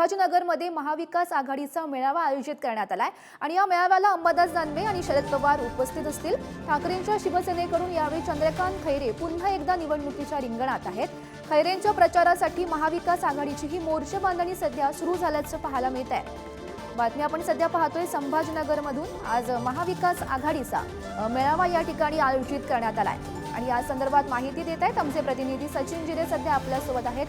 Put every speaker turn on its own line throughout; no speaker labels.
संभाजीनगरमध्ये महाविकास आघाडीचा मेळावा आयोजित करण्यात आलाय. आणि या मेळाव्याला अंबादास दानवे आणि शरद पवार उपस्थित असतील. ठाकरेंच्या शिवसेनेकडून यावेळी चंद्रकांत खैरे पुन्हा एकदा निवडणुकीच्या रिंगणात आहेत. खैरेंच्या प्रचारासाठी महाविकास आघाडीची ही मोर्चे बांधणी सध्या सुरू झाल्याचं पाहायला मिळत आहे बातमी आपण सध्या पाहतोय संभाजीनगरमधून. आज महाविकास आघाडीचा मेळावा या ठिकाणी आयोजित करण्यात आलाय. आणि या संदर्भात माहिती देत आहेत आमचे प्रतिनिधी सचिन जिरे सध्या आपल्यासोबत आहेत.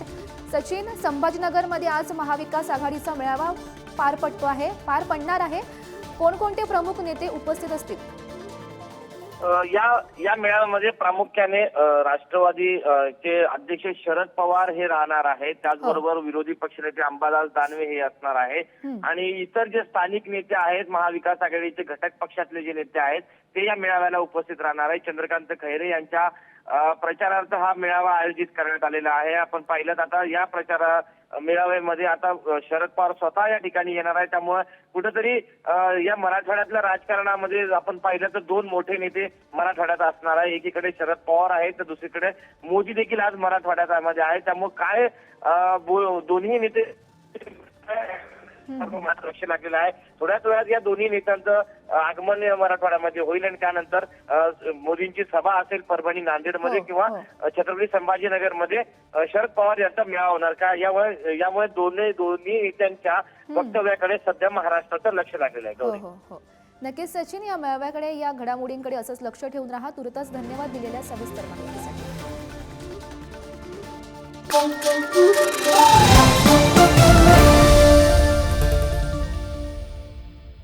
सचिन संभाजीनगरमध्ये आज महाविकास आघाडीचा मेळावा पार पडतो आहे पार पडणार आहे. कोणकोणते प्रमुख नेते उपस्थित असतील?
या या मेळाव्यामध्ये प्रामुख्याने राष्ट्रवादी चे अध्यक्ष शरद पवार हे राहणार आहेत. त्याचबरोबर विरोधी पक्षनेते अंबादास दानवे हे असणार आहे
हं.
आणि इतर जे स्थानिक नेते आहेत महाविकास आघाडीचे घटक पक्षातले जे नेते आहेत ते या मेळाव्याला उपस्थित राहणार आहेत. चंद्रकांत खैरे यांच्या प्रचारार्थ हा मेळावा आयोजित करण्यात आलेला आहे. आपण पाहिलं तर आता या प्रचारा मेळाव्यामध्ये आता शरद पवार स्वतः या ठिकाणी येणार आहे त्यामुळे कुठेतरी या मराठवाड्यातल्या राजकारणामध्ये आपण पाहिलं तर दोन मोठे नेते मराठवाड्यात असणार आहे. एकीकडे शरद पवार आहेत तर दुसरीकडे मोदी देखील आज मराठवाड्यामध्ये आहे त्यामुळे काय दोन्ही नेते मात्र लक्ष लागलेलं आहे. थोड्याच वेळात या दोन्ही नेत्यांचं आगमन मराठवाड्यामध्ये होईल आणि त्यानंतर मोदींची सभा असेल परभणी नांदेडमध्ये
हो,
किंवा
हो.
छत्रपती संभाजीनगरमध्ये शरद पवार यांचा मेळावा होणार का? यामुळे यामुळे दोन्ही दोन्ही नेत्यांच्या वक्तव्याकडे सध्या महाराष्ट्राचं लक्ष लागलेलं आहे. गौरी.
हो. नक्कीच सचिन या मेळाव्याकडे या घडामोडींकडे असंच लक्ष ठेवून राहा. तुरंतच धन्यवाद दिलेल्या सविस्तर माहितीसाठी.